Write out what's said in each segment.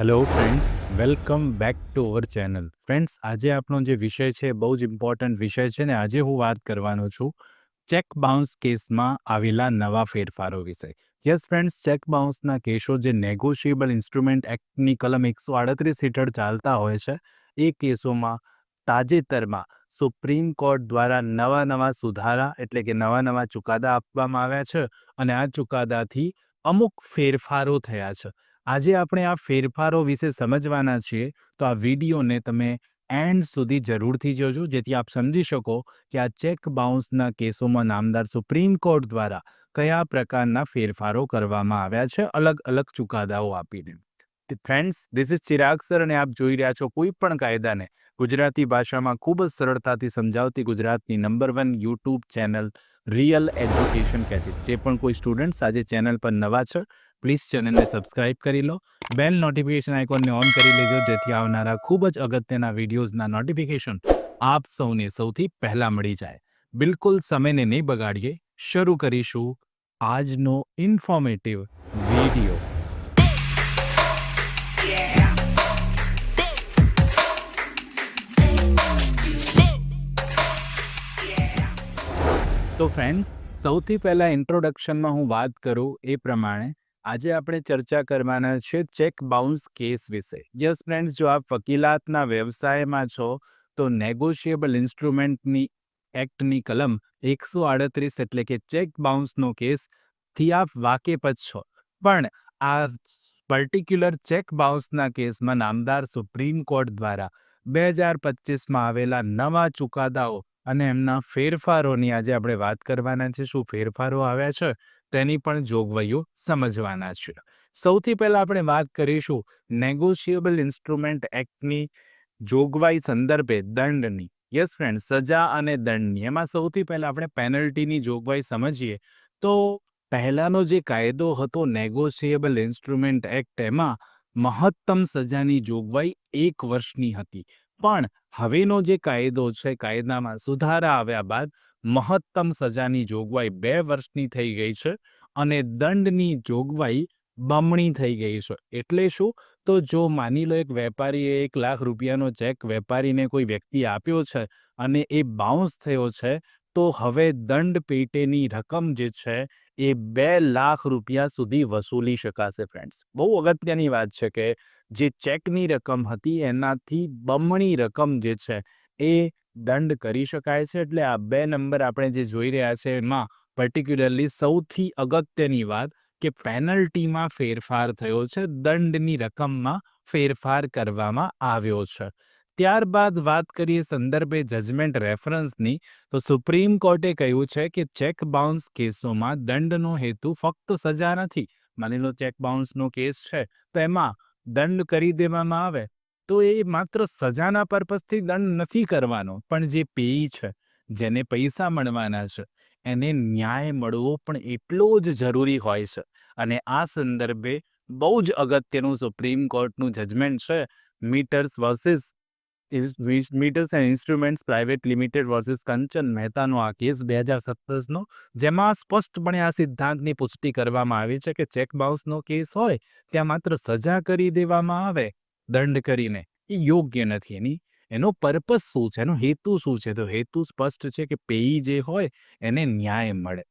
Hello friends welcome back to our channel friends આજે આપણો જે વિષય છે, બહુ જ ઇમ્પોર્ટન્ટ વિષય છે ને આજે હું વાત કરવાનો છું ચેક બાઉન્સ કેસમાં આવેલા નવા ફેરફારો વિશે. યસ ફ્રેન્ડ્સ ચેક બાઉન્સના કેસો જે નેગોશિયેબલ ઇન્સ્ટ્રુમેન્ટ એક્ટની કલમ એકસો આડત્રીસ હેઠળ ચાલતા હોય છે, એ કેસોમાં તાજેતરમાં સુપ્રીમ કોર્ટ દ્વારા નવા નવા સુધારા એટલે કે નવા નવા ચુકાદા આપવામાં આવ્યા છે અને આ ચુકાદાથી અમુક ફેરફારો થયા છે. આજે આપણે આ ફેરફારો વિશે સમજવાના છીએ, તો આ વિડીયોને તમે એન્ડ સુધી જરૂરથી જોજો, જેથી આપ સમજી શકો કે આ ચેક બાઉન્સના કેસોમાં નામદાર સુપ્રીમ કોર્ટ દ્વારા કયા પ્રકારના ફેરફારો કરવામાં આવ્યા છે, અલગ અલગ ચુકાદાઓ આપીને. Friends this is Chirag sir અને આપ જોઈ રહ્યા છો કોઈ પણ કાયદાને ગુજરાતી ભાષામાં ખૂબ જ સરળતાથી સમજાવતી ગુજરાતની number one YouTube channel real education કેટેટ જે પણ કોઈ સ્ટુડન્ટ્સ આજે ચેનલ પર નવા છે પ્લીઝ ચેનલને સબસ્ક્રાઇબ કરી લો. બેલ નોટિફિકેશન આઇકોનને ઓન કરી લેજો, જેથી આવનારા ખૂબ જ અગત્યના વિડીયોઝના નોટિફિકેશન આપ સૌને સૌથી પહેલાં મળી જાય. બિલકુલ સમયને નહીં બગાડીએ, શરૂ કરીશું આજનો ઇન્ફોર્મેટિવ વીડિયો તો ફ્રેન્ડ્સ સૌથી પહેલાં ઇન્ટ્રોડક્શનમાં હું વાત કરું એ પ્રમાણે, આજે આપણે ચર્ચા કરવાના છે ચેક બાઉન્સ કેસ વિશે. યસ ફ્રેન્ડ્સ જો આપ વકીલાતના વ્યવસાયમાં છો, તો નેગોશિયેબલ ઇન્સ્ટ્રુમેન્ટની એક્ટની કલમ એકસો આડત્રીસ એટલે કે ચેક બાઉન્સનો કેસથી આપ વાકેફ જ છો. પણ આ પર્ટિક્યુલર ચેક બાઉન્સના કેસમાં નામદાર સુપ્રીમ કોર્ટ દ્વારા બે હજાર પચીસમાં આવેલા નવા ચુકાદાઓ અને એમના ફેરફારોની આજે આપણે વાત કરવાના છે, શું ફેરફારો આવ્યા છે, તેની પણ જોગવાઈઓ સમજવાના છે. સૌથી પહેલાં આપણે વાત કરીશું નેગોશિયેબલ ઇન્સ્ટ્રુમેન્ટ એક્ટની જોગવાઈ સંદર્ભે દંડની. યસ ફ્રેન્ડ, સજા અને દંડની. એમાં સૌથી પહેલાં આપણે પેનલ્ટીની જોગવાઈ સમજીએ તો પહેલાંનો જે કાયદો હતો નેગોશિયેબલ ઇન્સ્ટ્રુમેન્ટ એક્ટ, એમાં મહત્તમ સજાની જોગવાઈ એક વર્ષની હતી. પણ હવેનો જે કાયદો છે, કાયદામાં સુધારા આવ્યા બાદ મહત્તમ સજાની જોગવાઈ બે વર્ષની થઈ ગઈ છે અને દંડની જોગવાઈ બમણી થઈ ગઈ છે. એટલે શું? તો જો માની લો એક વેપારીએ એક લાખ રૂપિયાનો ચેક વેપારીને કોઈ વ્યક્તિ આપ્યો છે અને એ બાઉન્સ થયો છે, તો હવે દંડ પેટેની રકમ જે છે એ બે લાખ રૂપિયા સુધી વસૂલી શકાશે ફ્રેન્ડ્સ બહુ અગત્યની વાત છે કે જે ચેકની રકમ હતી, એનાથી બમણી રકમ જે છે, એ દંડ કરી શકાય છે. એટલે આ બે નંબર આપણે જે જોઈ રહ્યા છે, એમાં પર્ટિક્યુલરલી સૌથી અગત્યની વાત કે પેનલ્ટીમાં ફેરફાર થયો છે, દંડની રકમમાં ફેરફાર કરવામાં આવ્યો છે. ત્યારબાદ વાત કરીએ સંદર્ભે જજમેન્ટ રેફરન્સની તો સુપ્રીમ કોર્ટે કહ્યું છે કે ચેક બાઉન્સ કેસોમાં દંડનો હેતુ ફક્ત સજા નથી. માની લો ચેક બાઉન્સનો કેસ છે, તો એમાં દંડ કરી દેવામાં આવે, તો એ માત્ર સજાના પર્પઝથી દંડ નથી કરવાનો. પણ જે પેઈ છે, જેને પૈસા મળવાના છે, એને ન્યાય મળવો પણ એટલો જ જરૂરી હોય છે. અને આ સંદર્ભે બહુ જ અગત્યનું સુપ્રીમ કોર્ટનું જજમેન્ટ છે Meters versus Meters and Instruments Private Limited versus Kanchan મહેતાનો આ કેસ બે હજાર સત્તરનો જેમાં સ્પષ્ટપણે આ સિદ્ધાંતની પુષ્ટિ કરવામાં આવી છે કે ચેક બાઉન્સનો કેસ હોય ત્યાં માત્ર સજા કરી દેવામાં આવે, દંડ કરીને. એ યોગ્ય નથી એની. એનો પર્પસ શું છે? એનો હેતુ શું છે? તો હેતુ સ્પષ્ટ છે કે પેઈ જે હોય એને ન્યાય મળે.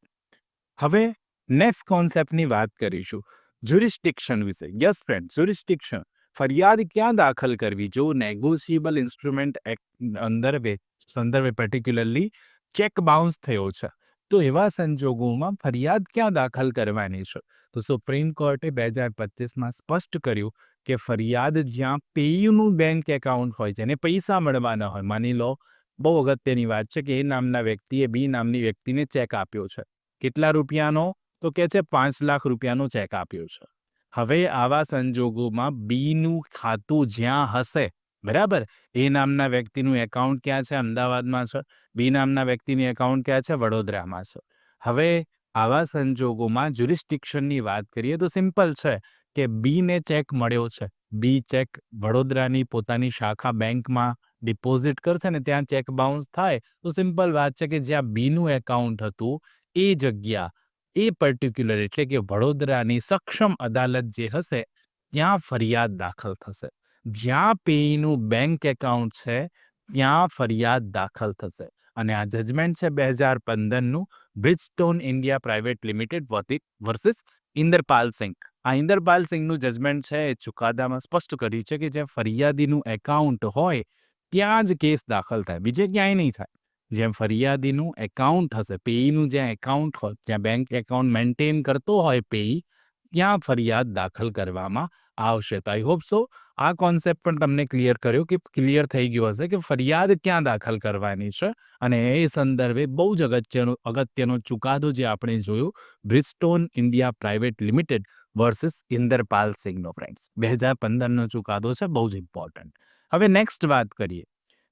હવે નેક્સ્ટ કોન્સેપ્ટની વાત કરીશું. જ્યુરિસ્ટિક્શન વિશે. યસ ફ્રેન્ડ જ્યુરિસ્ટિક્શન ફરિયાદ ક્યાં દાખલ કરવી? જો નેગોશિયેબલ ઇન્સ્ટ્રુમેન્ટ એક્ટ અંદર્ભે સંદર્ભે પર્ટિક્યુલરલી ચેક બાઉન્સ થયો છે, તો એવા સંજોગોમાં ફરિયાદ ક્યાં દાખલ કરવાની છે? તો સુપ્રીમ કોર્ટે બે હજાર પચીસમાં સ્પષ્ટ કર્યું કે ફરિયાદ જ્યાં પેયુનું બેંક એકાઉન્ટ હોય જેને પૈસા મળવાના હોય, માની લો, બહુ અગત્યની વાત છે કે એ નામના વ્યક્તિએ બી નામની વ્યક્તિને ચેક આપ્યો છે. કેટલા રૂપિયાનો? તો કે છે પાંચ લાખ રૂપિયાનો ચેક આપ્યો છે. હવે આવા સંજોગોમાં બીનું ખાતું જ્યાં હશે, બરાબર? એ નામના વ્યક્તિનું એકાઉન્ટ ક્યાં છે? અમદાવાદમાં છે. બી નામના વ્યક્તિની એકાઉન્ટ ક્યાં છે? વડોદરામાં છે. હવે આવા સંજોગોમાં જ્યુરિસ્ટિક્શનની વાત કરીએ તો સિમ્પલ છે કે બીને ચેક મળ્યો છે. બી ચેક વડોદરાની પોતાની શાખા બેંકમાં ડિપોઝિટ કરશે ને ત્યાં ચેક બાઉન્સ થાય. તો સિમ્પલ વાત છે કે જ્યાં બીનું એકાઉન્ટ હતું, એ જગ્યા એ પર્ટિક્યુલર એટલે કે વડોદરાની સક્ષમ અદાલત જે હશે, ત્યાં ફરિયાદ દાખલ થશે. જ્યાં પેઈનું બેંક એકાઉન્ટ છે, ત્યાં ફરિયાદ દાખલ થશે. અને આ જજમેન્ટ છે બે હજાર પંદરનું Bridgestone India Private Limited versus Inderpal Singh. આ ઇન્દરપાલ સિંઘનું જજમેન્ટ છે એ ચુકાદામાં સ્પષ્ટ કર્યું છે કે જ્યાં ફરિયાદીનું એકાઉન્ટ હોય, ત્યાં જ કેસ દાખલ થાય. બીજે ક્યાંય નહીં થાય. જેમ ફરિયાદીનું એકાઉન્ટ હશે પેઈનું જ્યાં એકાઉન્ટ હોય, જ્યાં બેંક એકાઉન્ટ મેન્ટેન કરતો હોય પેઈ ત્યાં ફરિયાદ દાખલ કરવામાં આવશે. તો આઈ હોપ સો આ કોન્સેપ્ટ પણ તમને ક્લિયર કર્યો કે ક્લિયર થઈ ગયું હશે કે ફરિયાદ ક્યાં દાખલ કરવાની છે અને એ સંદર્ભે બહુ જ અગત્યનો અગત્યનો ચુકાદો જે આપણે જોયું Bridgestone India Private Limited versus Inderpal સિંઘનો friends બે હજાર પંદરનો ચુકાદો છે, બહુ જ ઇમ્પોર્ટન્ટ હવે નેક્સ્ટ વાત કરીએ.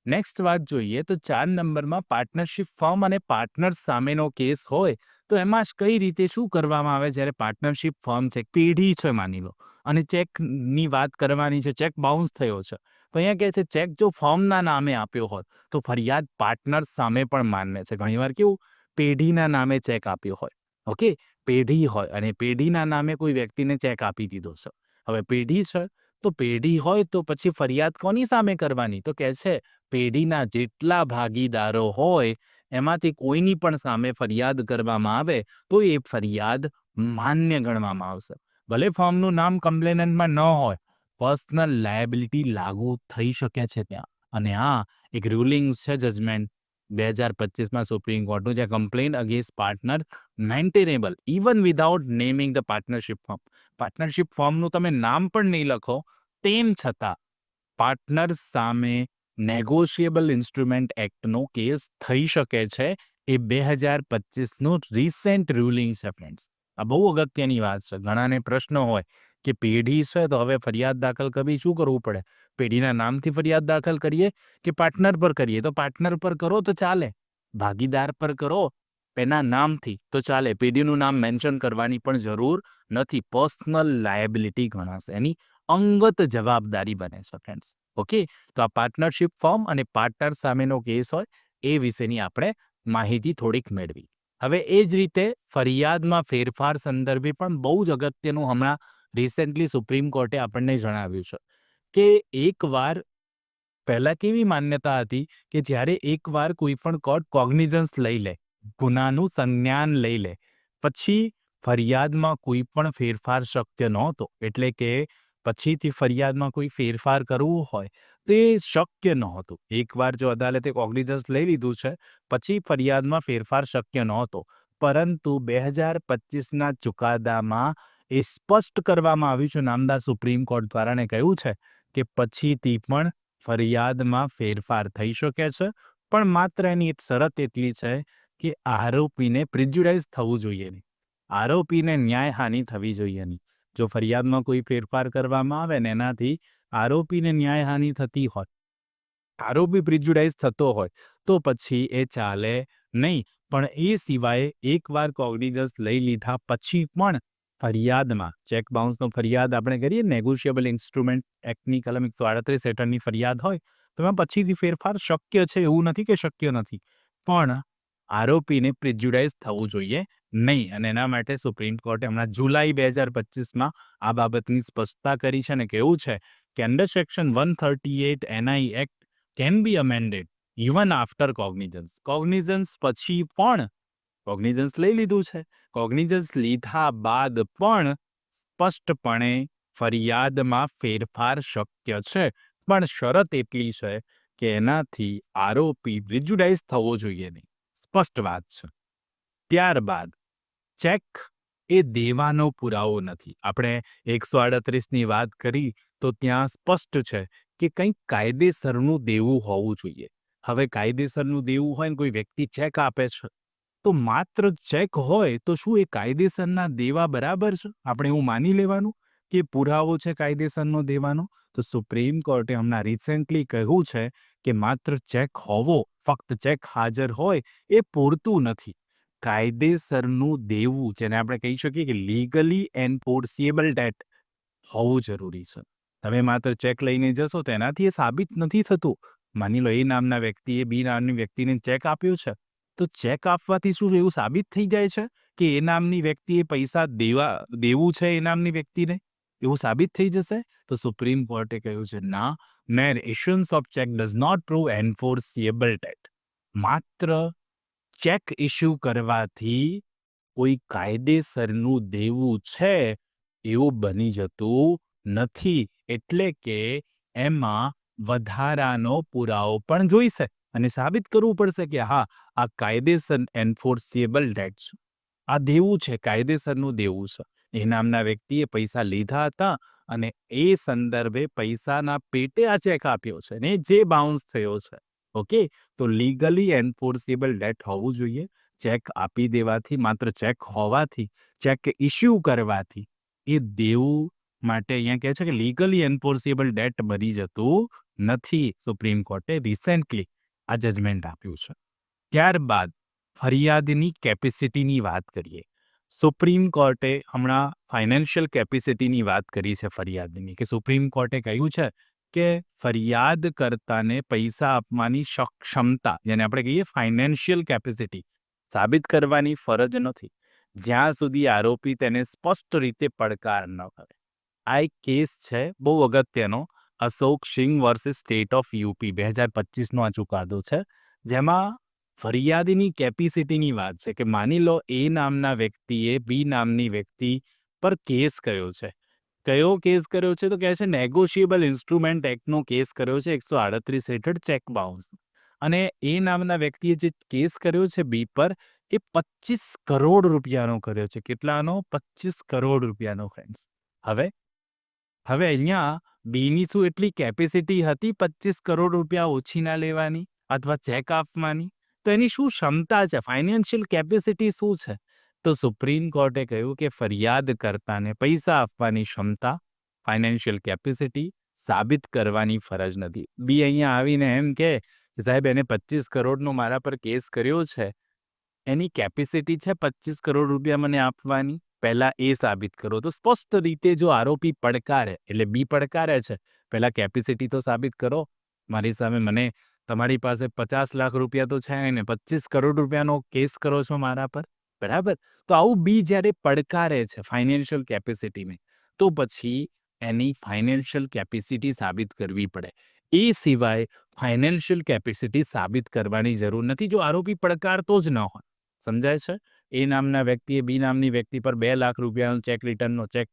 નેક્સ્ટ વાત જોઈએ તો ચાર નંબરમાં પાર્ટનરશિપ ફોર્મ અને પાર્ટનર સામેનો કેસ હોય તો એમાં જ કઈ રીતે શું કરવામાં આવે? જ્યારે પાર્ટનરશિપ ફોર્મ છે પેઢી છે માની લો. અને ચેકની વાત કરવાની છે, ચેક બાઉન્સ થયો છે. તો અહીંયા કહે છે, ચેક જો ફોર્મના નામે આપ્યો હોત તો ફરિયાદ પાર્ટનર સામે પણ માન્ય છે. ઘણીવાર કેવું? પેઢીના નામે ચેક આપ્યો હોય. ઓકે? પેઢી હોય અને પેઢીના નામે કોઈ વ્યક્તિને ચેક આપી દીધો છે. હવે પેઢી છે તો પેઢી હોય તો પછી ફરિયાદ કોની સામે કરવાની? તો કહે છે પેઢીના જેટલા ભાગીદારો હોય, એમાંથી કોઈની પણ સામે ફરિયાદ કરવામાં આવે, તો એ ફરિયાદ માન્ય ગણવામાં આવશે. ભલે ફોર્મનું નામ કમ્પ્લેનન્ટમાં ન હોય, પર્સનલ લાયબિલિટી લાગુ થઈ શકે છે ત્યાં. અને આ એક રૂલિંગ છે જજમેન્ટ. બે હજાર પચીસમાં સુપ્રીમ કોર્ટનું જે complaint against partner maintainable, even without naming the partnership firm. Partnership ફોર્મનું તમે નામ પણ નહીં લખો, તેમ છતાં પાર્ટનર સામે નેગોશિયેબલ ઇન્સ્ટ્રુમેન્ટ એક્ટનો કેસ થઈ શકે છે એ બે હજાર પચીસનું રિસેન્ટ રૂલિંગ છે ફ્રેન્ડ્સ આ બહુ અગત્યની વાત છે. ઘણાને પ્રશ્ન હોય કે પેઢી છે તો હવે ફરિયાદ દાખલ કરવી શું કરવું પડે? પેઢીના નામથી ફરિયાદ દાખલ કરીએ કે પાર્ટનર પર કરીએ? તો પાર્ટનર પર કરો તો ચાલે. ભાગીદાર પર કરો એના નામથી તો ચાલે. પેઢીનું નામ મેન્શન કરવાની પણ જરૂર નથી. પર્સનલ લાયબિલિટી ગણાશે. એની અંગત જવાબદારી બને છે ફ્રેન્ડ્સ ઓકે તો આ પાર્ટનરશિપ ફોર્મ અને પાર્ટનર સામેનો કેસ હોય, એ વિશેની આપણે માહિતી થોડીક મેળવી. હવે એ જ રીતે ફરિયાદમાં ફેરફાર સંદર્ભે પણ બહુ જ અગત્યનું હમણાં રિસેન્ટલી સુપ્રીમ કોર્ટે આપણને જણાવ્યું છે કે એકવાર, પહેલાં કેવી માન્યતા હતી કે જ્યારે એકવાર કોઈ પણ કોર્ટ કોગ્નિઝન્સ લઈ લે, ગુનાનું સંજ્ઞાન લઈ લે, પછી ફરિયાદમાં કોઈ પણ ફેરફાર શક્ય નહોતો, એટલે કે પછીથી ફરિયાદમાં કોઈ ફેરફાર કરવું હોય, તો એ શક્ય નહોતું. એકવાર જો અદાલતે કોગ્નિઝન્સ લઈ લીધું છે, પછી ફરિયાદમાં ફેરફાર શક્ય નહોતો. પરંતુ બે હજાર પચીસના ચુકાદામાં એ સ્પષ્ટ કરવામાં આવ્યું છે, નામદાર સુપ્રીમ કોર્ટ દ્વારા ને કહ્યું છે કે પછીથી પણ ફરિયાદમાં ફેરફાર થઈ શકે છે, પણ માત્ર એની શરત એટલી છે કે આરોપીને પ્રિજ્યુડાઇઝ થવું જોઈએ નહીં. આરોપીને ન્યાયહાનિ થવી જોઈએ નહીં. જો ફરિયાદમાં કોઈ ફેરફાર કરવામાં આવે ને એનાથી આરોપીને ન્યાયહાનિ થતી હોય, આરોપી પ્રિજ્યુડાઇઝ થતો હોય, તો પછી એ ચાલે નહીં. પણ એ સિવાય એકવાર કોગ્નિઝન્સ લઈ લીધા પછી પણ ફરિયાદમાં, ચેક બાઉન્સનો ફરિયાદ આપણે કરીએ નેગોશિયેબલ ઇન્સ્ટ્રુમેન્ટ એક્ટની કલમ એકસો આડત્રીસ હેઠળની ફરિયાદ હોય તો એમાં પછીથી ફેરફાર શક્ય છે એવું નથી કે શક્ય નથી. પણ આરોપીને પ્રિજ્યુડાઇઝ થવું જોઈએ નહીં. અને એના માટે સુપ્રીમ કોર્ટે હમણાં જુલાઈ બે હજાર પચીસમાં આ બાબતની સ્પષ્ટતા કરી છે અને કેવું છે કે under section one thirty eight NI act can be amended even after cognizance cognizance પછી પણ કોગ્નિઝન્સ લઈ લીધું છે. કોગ્નિઝન્સ લીધા બાદ પણ સ્પષ્ટપણે ફરિયાદમાં ફેરફાર શક્ય છે. પણ શરત એટલી છે કે એનાથી આરોપી પ્રિજ્યુડાઇઝ થવો જોઈએ નહીં. સ્પષ્ટ વાત છે. ત્યારબાદ, ચેક એ દેવાનો પુરાવો નથી. આપણે એકસો આડત્રીસની વાત કરી તો ત્યાં સ્પષ્ટ છે કે કંઈક કાયદેસરનું દેવું હોવું જોઈએ. હવે કાયદેસરનું દેવું હોય ને કોઈ વ્યક્તિ ચેક આપે છે, તો માત્ર ચેક હોય તો શું એ કાયદેસરના દેવા બરાબર છે? આપણે એવું માની લેવાનું? કે પુરાવો છે કાયદેસરનો દેવાનો? તો સુપ્રીમ કોર્ટે હમણાં રિસેન્ટલી કહ્યું છે કે માત્ર ચેક હોવો, ફક્ત ચેક હાજર હોય, એ પૂરતું નથી. કાયદેસરનું દેવું, જેને આપણે કહી શકીએ કે લીગલી એન્ફોર્સિએબલ ડેટ હોવું જરૂરી છે. તમે માત્ર ચેક લઈને જશો તો એનાથી એ સાબિત નથી થતું. માની લો એ નામના વ્યક્તિએ બી નામની વ્યક્તિને ચેક આપ્યો છે. તો ચેક આપવાથી શું એવું સાબિત થઈ જાય છે? કે એ નામની વ્યક્તિએ પૈસા દેવા, દેવું છે એ નામની વ્યક્તિને? એવું સાબિત થઈ જશે? તો સુપ્રીમ કોર્ટે કહ્યું છે, ના mere issuance of cheque does not prove enforceable debt માત્ર ચેક ઇસ્યુ કરવાથી કોઈ કાયદેસરનું દેવું છે એવું બની જતું નથી, એટલે કે એમાં વધારાનો પુરાવો પણ જોઈશે. અને સાબિત કરવું પડશે કે હા, આ કાયદેસર એન્ફોર્સિએબલ ડેટ છે. આ દેવું છે, કાયદેસરનું દેવું છે. એ નામના વ્યક્તિએ પૈસા લીધા હતા અને એ સંદર્ભે પૈસાના પેટે આ ચેક આપ્યો છે ને જે બાઉન્સ થયો છે. ઓકે? તો લીગલી એન્ફોર્સેબલ ડેટ હોવું જોઈએ. ચેક આપી દેવાથી, માત્ર ચેક હોવાથી, ચેક ઇસ્યુ કરવાથી એ દેવું માટે અહીંયા કહે છે કે લીગલી એન્ફોર્સેબલ ડેટ બની જતું નથી સુપ્રીમ કોર્ટે રિસેન્ટલી આ જજમેન્ટ આપ્યું છે. ત્યારબાદ ફરિયાદની કેપેસિટીની વાત કરીએ. સુપ્રીમ કોર્ટે હમણાં ફાઇનાન્શિયલ કેપેસિટીની વાત કરી છે ફરિયાદની, કે સુપ્રીમ કોર્ટે કહ્યું છે કે ફરિયાદ કરતાને પૈસા આપવાની સક્ષમતા ક્ષમતા, જેને આપણે કહીએ ફાઇનાન્શિયલ કેપેસિટી, સાબિત કરવાની ફરજ નથી. જ્યાં સુધી આરોપી તેને સ્પષ્ટ રીતે પડકાર ન કરે. આ એક કેસ છે, બહુ અગત્યનો, Ashok Singh versus State of UP બે હજાર પચીસનો આ ચુકાદો છે, જેમાં ફરિયાદીની કેપેસિટીની વાત છે કે માની લો એ નામના વ્યક્તિએ બી નામની વ્યક્તિ પર કેસ કર્યો છે. કયો કેસ કર્યો છે? તો કહે છે નેગોશિયેબલ ઇન્સ્ટ્રુમેન્ટ એક્ટનો કેસ કર્યો છે એકસો આડત્રીસ હેઠળ ચેક બાઉન્સ અને એ નામના વ્યક્તિએ જે કેસ કર્યો છે બી પર એ પચીસ કરોડ રૂપિયાનો કર્યો છે. કેટલાનો? પચીસ કરોડ રૂપિયાનો ફ્રેન્ડ્સ હવે? હવે અહીંયા બીની શું એટલી કેપેસિટી હતી? પચીસ કરોડ રૂપિયા ઓછી ના લેવાની? અથવા ચેક આપવાની? તો એની શું ક્ષમતા છે? ફાઇનાન્શિયલ કેપેસિટી શું છે? તો સુપ્રીમ કોર્ટે કહ્યું કે ફરિયાદ કરતાને પૈસા આપવાની ક્ષમતા ફાઇનાન્શિયલ કેપેસિટી સાબિત કરવાની ફરજ નથી. બી અહીંયા આવીને એમ કે સાહેબ, એને પચીસ કરોડનો મારા પર કેસ કર્યો છે. એની કેપેસિટી છે પચીસ કરોડ રૂપિયા મને આપવાની? પહેલાં એ સાબિત કરો. તો સ્પષ્ટ રીતે જો આરોપી પડકારે, એટલે બી પડકારે છે, પહેલાં કેપેસિટી તો સાબિત કરો. મારી સામે મને તમારી પાસે પચાસ લાખ રૂપિયા તો છે ને, પચીસ કરોડ રૂપિયાનો કેસ કરો છો મારા પર? બરાબર? તો આવું બી જ્યારે પડકારે છે ફાઇનાન્શિયલ કેપેસિટીને તો પછી એની ફાઇનાન્શિયલ કેપેસિટી સાબિત કરવી પડે. એ સિવાય ફાઇનાન્શિયલ કેપેસિટી સાબિત કરવાની જરૂર નથી. જો આરોપી પડકારતો જ ન હોય, સમજાય છે? એ નામના વ્યક્તિએ બી નામની વ્યક્તિ પર બે લાખ રૂપિયાનો ચેક રિટર્નનો ચેક,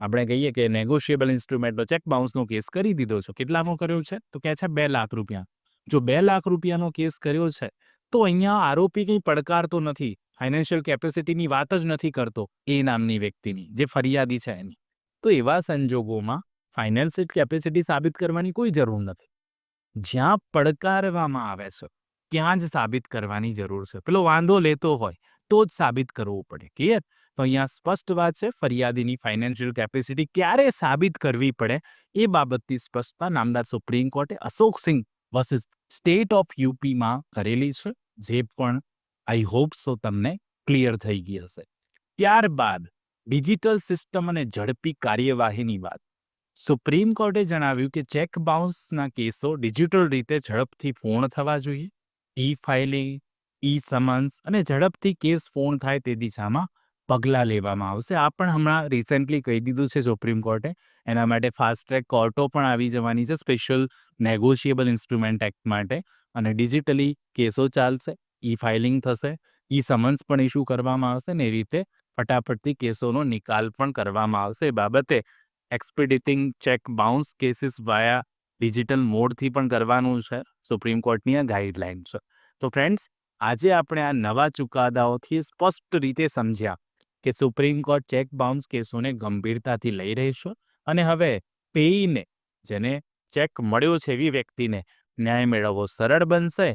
આપણે કહીએ કે નેગોશિયેબલ ઇન્સ્ટ્રુમેન્ટનો ચેક બાઉન્સનો કેસ કરી દીધો છે. કેટલાનો કર્યો છે? તો કહે છે બે લાખ રૂપિયા. જો બે લાખ રૂપિયાનો કેસ કર્યો છે, તો અહીંયા આરોપી કંઈ પડકારતો નથી, ફાઇનાન્શિયલ કેપેસિટીની વાત જ નથી કરતો એ નામની વ્યક્તિની, જે ફરિયાદી છે એની. તો એવા સંજોગોમાં ફાઇનાન્શિયલ કેપેસિટી સાબિત કરવાની કોઈ જરૂર નથી. જ્યાં પડકારવામાં આવે છે, ત્યાં જ સાબિત કરવાની જરૂર છે. પેલો વાંધો લેતો હોય, તો જ સાબિત કરવું પડે, ક્લિયર? તો અહીંયા સ્પષ્ટ વાત છે, ફરિયાદીની ફાઇનાન્શિયલ કેપેસિટી ક્યારે સાબિત કરવી પડે એ બાબતની સ્પષ્ટતા નામદાર સુપ્રીમ કોર્ટે Ashok Singh versus State of યુપીમાં કરેલી છે, જે પણ આઈ હોપ સો તમને ક્લિયર થઈ ગઈ હશે. ત્યારબાદ ડિજિટલ સિસ્ટમ અને ઝડપી કાર્યવાહીની વાત. સુપ્રીમ કોર્ટે જણાવ્યું કે ચેક બાઉન્સના કેસો ડિજિટલ રીતે ઝડપથી પૂર્ણ થવા જોઈએ. ઈ ફાઇલિંગ ઈ સમન્સ અને ઝડપથી કેસ પૂર્ણ થાય તે દિશામાં પગલાં લેવામાં આવશે. આ પણ હમણાં રિસેન્ટલી કહી દીધું છે સુપ્રીમ કોર્ટે એના માટે ફાસ્ટ ટ્રેક કોર્ટો પણ આવી જવાની છે સ્પેશિયલ નેગોશિયેબલ ઇન્સ્ટ્રુમેન્ટ એક્ટ માટે. અને ડિજિટલી કેસો ચાલશે ઈ ફાઇલિંગ થશે ઈ સમન્સ પણ ઇસ્યુ કરવામાં આવશે ને એ રીતે ફટાફટથી કેસોનો નિકાલ પણ કરવામાં આવશે. એ બાબતે expediting cheque bounce cases via digital મોડથી પણ કરવાનું છે. સુપ્રીમ કોર્ટની આ ગાઈડલાઇન છે. તો ફ્રેન્ડ્સ આજે આપણે આ નવા ચુકાદાઓથી સ્પષ્ટ રીતે સમજ્યા. કે સુપ્રીમ કોર્ટ ચેક બાઉન્સ કેસોને ગંભીરતાથી લઈ રહી છે અને હવે પેઈને જેને ચેક મળ્યો છે એવી વ્યક્તિને ન્યાય મેળવવો સરળ બનશે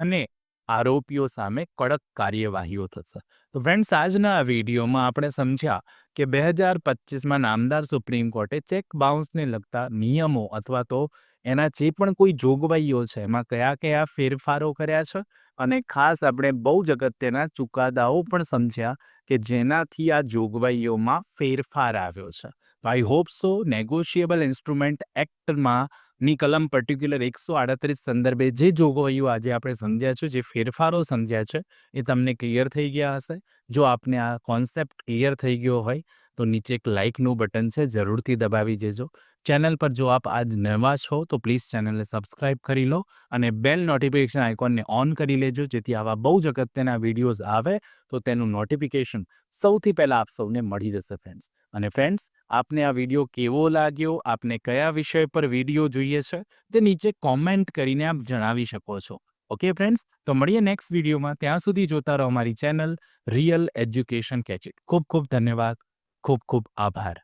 અને આરોપીઓ સામે કડક કાર્યવાહીઓ થશે. તો ફ્રેન્ડ્સ આજના આ વિડીયોમાં આપણે સમજ્યા કે બે હજાર પચીસમાં નામદાર સુપ્રીમ કોર્ટે ચેક બાઉન્સને લગતા નિયમો અથવા તો એના જે પણ કોઈ જોગવાઈઓ છે, એમાં કયા કયા ફેરફારો કર્યા છે અને ખાસ આપણે બહુ જ અગત્યના ચુકાદાઓ પણ સમજ્યા કે જેનાથી આ જોગવાઈઓમાં ફેરફાર આવ્યો છે. I hope so negotiable instrument એક્ટમાં ની કલમ પર્ટિક્યુલર એકસો આડત્રીસ સંદર્ભે જે જોગવાઈઓ આજે આપણે સમજ્યા છે, જે ફેરફારો સમજ્યા છે, એ તમને ક્લિયર થઈ ગયા હશે. જો આપને આ કોન્સેપ્ટ ક્લિયર થઈ ગયો હોય તો નીચે એક લાઇકનું બટન છે, જરૂરથી દબાવી દેજો. ચેનલ પર જો આપ આજ નવા છો, તો પ્લીઝ ચેનલને સબસ્ક્રાઇબ કરી લો અને બેલ નોટિફિકેશન આઇકોનને ઓન કરી લેજો, જેથી આવા બહુ જ અગત્યના વિડીયોઝ આવે, તો તેનું નોટિફિકેશન સૌથી પહેલાં આપ સૌને મળી જશે, ફ્રેન્ડ્સ. અને ફ્રેન્ડ્સ, આપને આ વીડિયો કેવો લાગ્યો? આપને કયા વિષય પર વીડિયો જોઈએ છે? તે નીચે કોમેન્ટ કરીને આપ જણાવી શકો છો. Okay, friends? તો મળીએ નેક્સ્ટ વિડીયોમાં. ત્યાં સુધી જોતા રહો અમારી ચેનલ રિયલ એજ્યુકેશન કેચિટ ખૂબ ખૂબ ધન્યવાદ. ખૂબ ખૂબ આભાર.